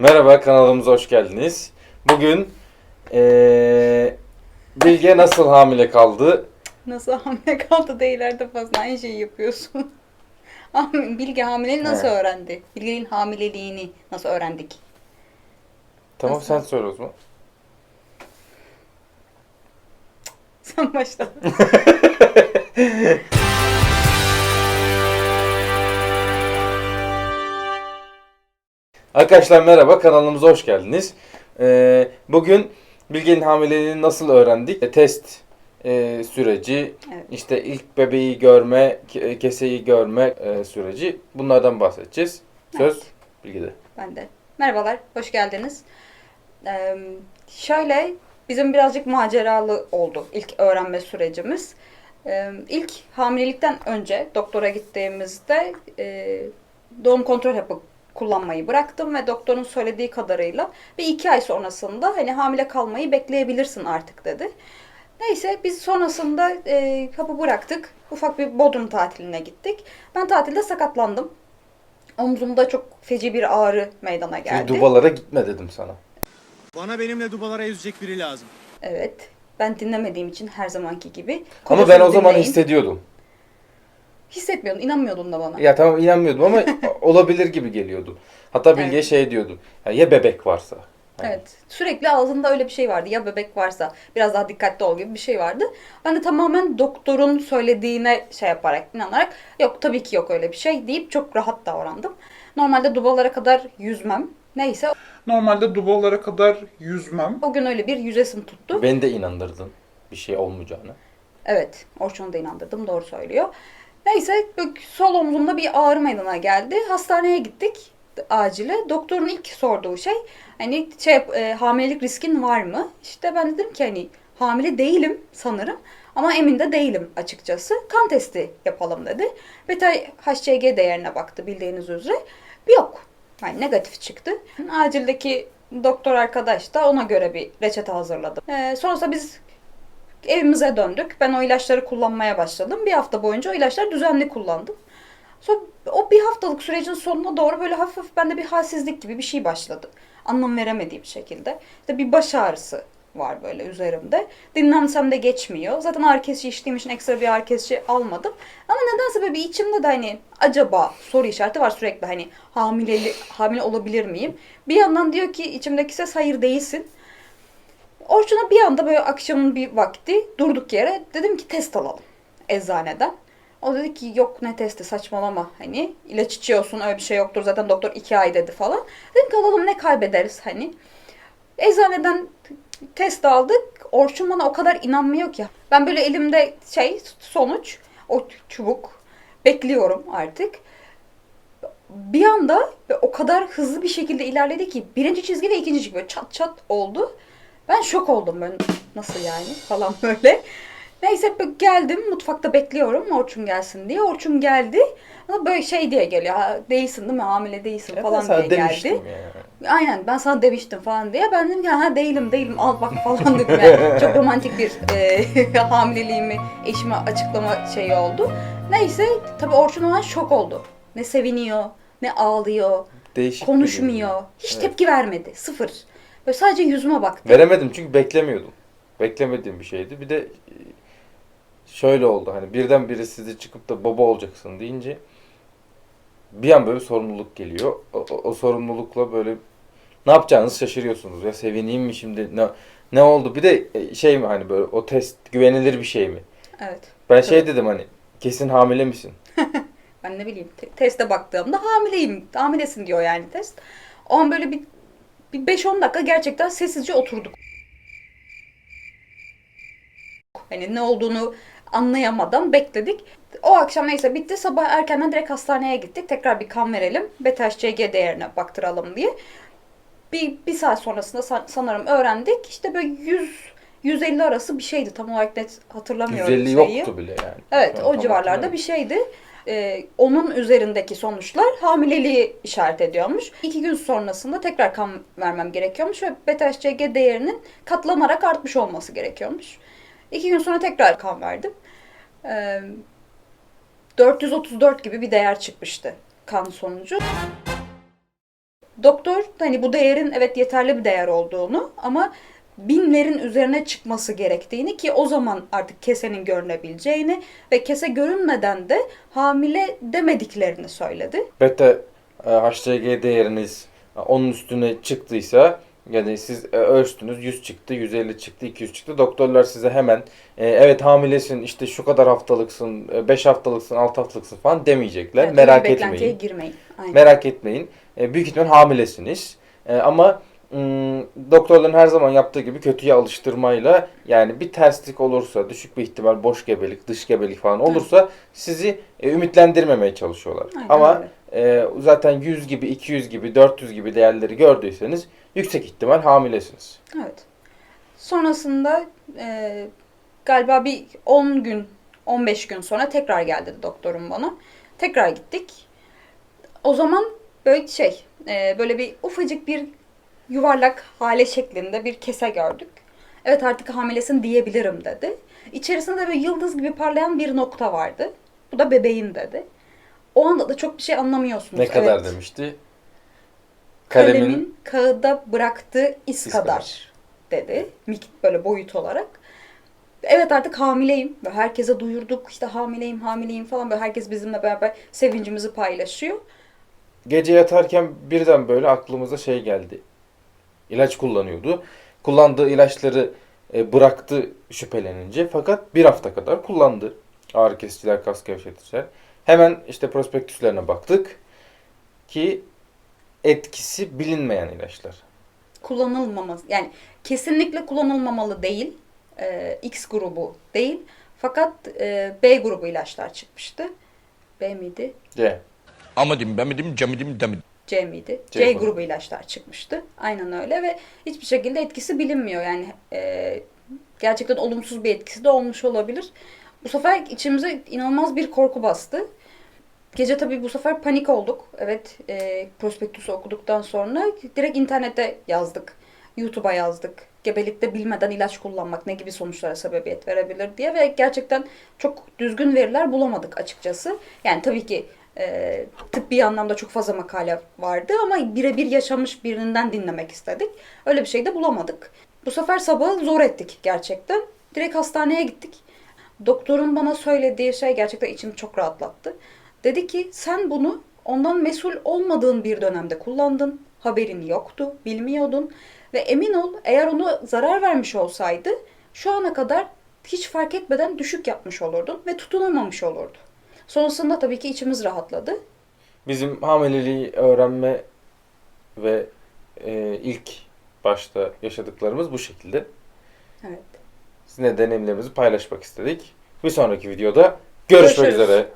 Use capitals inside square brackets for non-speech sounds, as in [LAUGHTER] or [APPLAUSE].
Merhaba kanalımıza hoş geldiniz. Bugün eee Bilge nasıl hamile kaldı? Nasıl hamile kaldı da ileride fazla aynı şeyi yapıyorsun. Ham- [LAUGHS] Bilge hamileliği nasıl He. öğrendi? Bilge'nin hamileliğini nasıl öğrendik? Tamam Nasıl? sen söyle o zaman. Sen başla. [LAUGHS] Arkadaşlar merhaba kanalımıza hoş geldiniz. Eee, bugün Bilge'nin hamileliğini nasıl öğrendik? E, test e, süreci, Evet. işte ilk bebeği görme, ke- keseyi görme e, süreci bunlardan bahsedeceğiz. Söz Evet. Bilge'de. Ben de. Merhabalar, hoş geldiniz. Ee, şöyle, bizim birazcık maceralı oldu ilk öğrenme sürecimiz. Ee, ilk hamilelikten önce doktora gittiğimizde e, doğum kontrol hapı kullanmayı bıraktım ve doktorun söylediği kadarıyla bir iki ay sonrasında hani hamile kalmayı bekleyebilirsin artık dedi. Neyse biz sonrasında e, hapı bıraktık. Ufak bir Bodrum tatiline gittik. Ben tatilde sakatlandım. Omzumda çok feci bir ağrı meydana geldi. Dubalara gitme dedim sana. Bana benimle dubalara yüzecek biri lazım. Evet. Ben dinlemediğim için her zamanki gibi. Ama ben o zaman dinleyin. hissediyordum. Hissetmiyordun, inanmıyordun da bana. Ya tamam inanmıyordum ama [LAUGHS] olabilir gibi geliyordu. Hatta Bilge Evet. şey diyordu. Ya, ya bebek varsa. Hani Evet. Sürekli ağzında öyle bir şey vardı. Ya bebek varsa biraz daha dikkatli ol gibi bir şey vardı. Ben de tamamen doktorun söylediğine şey yaparak, inanarak yok tabii ki yok öyle bir şey deyip çok rahat davrandım. Normalde dubalara kadar yüzmem. Neyse Normalde dubalara kadar yüzmem. o gün öyle bir yüzesim tuttu. Beni de inandırdın bir şey olmayacağını. Evet, Orçun'u da inandırdım. Doğru söylüyor. Neyse, sol omzumda bir ağrı meydana geldi. Hastaneye gittik acile. Doktorun ilk sorduğu şey hani şey e, hamilelik riskin var mı? İşte ben dedim ki hani hamile değilim sanırım ama emin de değilim açıkçası. Kan testi yapalım dedi. Beta HCG değerine baktı bildiğiniz üzere. Yok. Yani negatif çıktı. Acildeki doktor arkadaş da ona göre bir reçete hazırladı. Ee, sonrasında biz evimize döndük. Ben o ilaçları kullanmaya başladım. Bir hafta boyunca o ilaçları düzenli kullandım. Sonra o bir haftalık sürecin sonuna doğru böyle hafif hafif bende bir halsizlik gibi bir şey başladı. Anlam veremediğim şekilde. İşte bir baş ağrısı var böyle üzerimde. Dinlensem de geçmiyor. Zaten ağrı kesici içtiğim için ekstra bir ağrı kesici almadım. Ama nedense böyle bir içimde de hani acaba soru işareti var sürekli hani hamileli, hamile olabilir miyim? Bir yandan diyor ki içimdeki ses hayır değilsin. Orçun'a bir anda böyle akşamın bir vakti durduk yere dedim ki test alalım eczaneden. O dedi ki yok ne testi saçmalama hani ilaç içiyorsun öyle bir şey yoktur zaten doktor iki ay dedi falan. Dedim ki alalım ne kaybederiz hani. Eczaneden test aldık. Orçun bana o kadar inanmıyor ki. Ben böyle elimde şey sonuç o çubuk bekliyorum artık. Bir anda o kadar hızlı bir şekilde ilerledi ki birinci çizgi ve ikinci çizgi böyle çat çat oldu. Ben şok oldum ben nasıl yani falan [LAUGHS] böyle. Neyse geldim mutfakta bekliyorum Orçun gelsin diye. Orçun geldi. Ama böyle şey diye geliyor. Değilsin değil mi? Hamile değilsin ben falan diye geldi. ya. Aynen ben sana demiştim falan diye. Ben dedim ki ha değilim değilim al bak falan dedim. Yani çok romantik bir e, [LAUGHS] hamileliğimi eşime açıklama şeyi oldu. Neyse tabii Orçun olan şok oldu. Ne seviniyor ne ağlıyor Değişik konuşmuyor. Hiç Evet. tepki vermedi. Sıfır. Böyle sadece yüzüme baktı. Veremedim çünkü beklemiyordum. Beklemediğim bir şeydi. Bir de e, şöyle oldu hani birden biri size çıkıp da baba olacaksın deyince bir an böyle bir sorumluluk geliyor. O, o- o sorumlulukla böyle ne yapacağınızı şaşırıyorsunuz. Ya sevineyim mi şimdi ne ne oldu? Bir de e, şey mi hani böyle o test güvenilir bir şey mi? Evet. Ben şey dedim hani kesin hamile misin? [LAUGHS] Ben ne bileyim te- teste baktığımda hamileyim. Hamilesin diyor yani test. O an böyle bir, bir 5-10 dakika gerçekten sessizce oturduk. Hani ne olduğunu anlayamadan bekledik. O akşam neyse bitti. Sabah erkenden direkt hastaneye gittik. Tekrar bir kan verelim. Beta HCG değerine baktıralım diye. Bir, bir saat sonrasında san- sanırım öğrendik. İşte böyle 100 150 arası bir şeydi. Tam olarak net hatırlamıyorum 150 şeyi. yoktu bile yani. Evet an o civarlarda hatırlamıyorum. bir şeydi. Ee, onun üzerindeki sonuçlar hamileliği işaret ediyormuş. İki gün sonrasında tekrar kan vermem gerekiyormuş ve beta HCG değerinin katlanarak artmış olması gerekiyormuş. İki gün sonra tekrar kan verdim. Ee, 434 gibi bir değer çıkmıştı kan sonucu. Doktor hani bu değerin evet yeterli bir değer olduğunu ama binlerin üzerine çıkması gerektiğini ki o zaman artık kesenin görünebileceğini ve kese görünmeden de hamile demediklerini söyledi. Beta e, HCG değeriniz e, onun üstüne çıktıysa yani siz e, ölçtünüz 100 çıktı, 150 çıktı, 200 çıktı. Doktorlar size hemen e, evet hamilesin işte şu kadar haftalıksın, 5 haftalıksın, 6 haftalıksın falan demeyecekler. Öyle Merak etmeyin. girmeyin. Aynen. Merak etmeyin. E, büyük ihtimal hamilesiniz. E, ama doktorların her zaman yaptığı gibi kötüye alıştırmayla yani bir terslik olursa, düşük bir ihtimal boş gebelik, dış gebelik falan olursa sizi e, ümitlendirmemeye çalışıyorlar. Aynen ama e, zaten 100 gibi, 200 gibi, 400 gibi değerleri gördüyseniz yüksek ihtimal hamilesiniz. Evet. Sonrasında e, galiba bir 10 gün, 15 gün sonra tekrar geldi doktorum bana. Tekrar gittik. O zaman böyle şey, e, böyle bir ufacık bir yuvarlak hale şeklinde bir kese gördük. Evet artık hamilesin diyebilirim dedi. İçerisinde de böyle yıldız gibi parlayan bir nokta vardı. Bu da bebeğin dedi. O anda da çok bir şey anlamıyorsunuz. Ne kadar Evet. demişti? Kalemin, Kalemin, kağıda bıraktığı iz, iz kadar, kadar. dedi. Mik böyle boyut olarak. Evet artık hamileyim. Böyle herkese duyurduk. İşte hamileyim, hamileyim falan. Böyle herkes bizimle beraber sevincimizi paylaşıyor. Gece yatarken birden böyle aklımıza şey geldi. İlaç kullanıyordu. Kullandığı ilaçları e, bıraktı şüphelenince fakat bir hafta kadar kullandı. Ağrı kesiciler, kas gevşeticiler. Hemen işte prospektüslerine baktık ki etkisi bilinmeyen ilaçlar. Kullanılmaması yani kesinlikle kullanılmamalı değil. Ee, X grubu değil. Fakat e, B grubu ilaçlar çıkmıştı. B miydi? C. Amadim, bemedim, cemidim, demedim. C miydi? C C, grubu. grubu ilaçlar çıkmıştı. Aynen öyle ve hiçbir şekilde etkisi bilinmiyor. Yani e, gerçekten olumsuz bir etkisi de olmuş olabilir. Bu sefer içimize inanılmaz bir korku bastı. Gece tabii bu sefer panik olduk. Evet, e, prospektüsü okuduktan sonra direkt internete yazdık. YouTube'a yazdık. Gebelikte bilmeden ilaç kullanmak ne gibi sonuçlara sebebiyet verebilir diye ve gerçekten çok düzgün veriler bulamadık açıkçası. Yani tabii ki e, tıbbi anlamda çok fazla makale vardı ama birebir yaşamış birinden dinlemek istedik. Öyle bir şey de bulamadık. Bu sefer sabahı zor ettik gerçekten. Direkt hastaneye gittik. Doktorun bana söylediği şey gerçekten içimi çok rahatlattı. Dedi ki sen bunu ondan mesul olmadığın bir dönemde kullandın. Haberin yoktu, bilmiyordun. Ve emin ol eğer onu zarar vermiş olsaydı şu ana kadar hiç fark etmeden düşük yapmış olurdun ve tutunamamış olurdu. Sonrasında tabii ki içimiz rahatladı. Bizim hamileliği öğrenme ve e, ilk başta yaşadıklarımız bu şekilde. Evet. Sizinle deneyimlerimizi paylaşmak istedik. Bir sonraki videoda görüşmek Görüşürüz. üzere.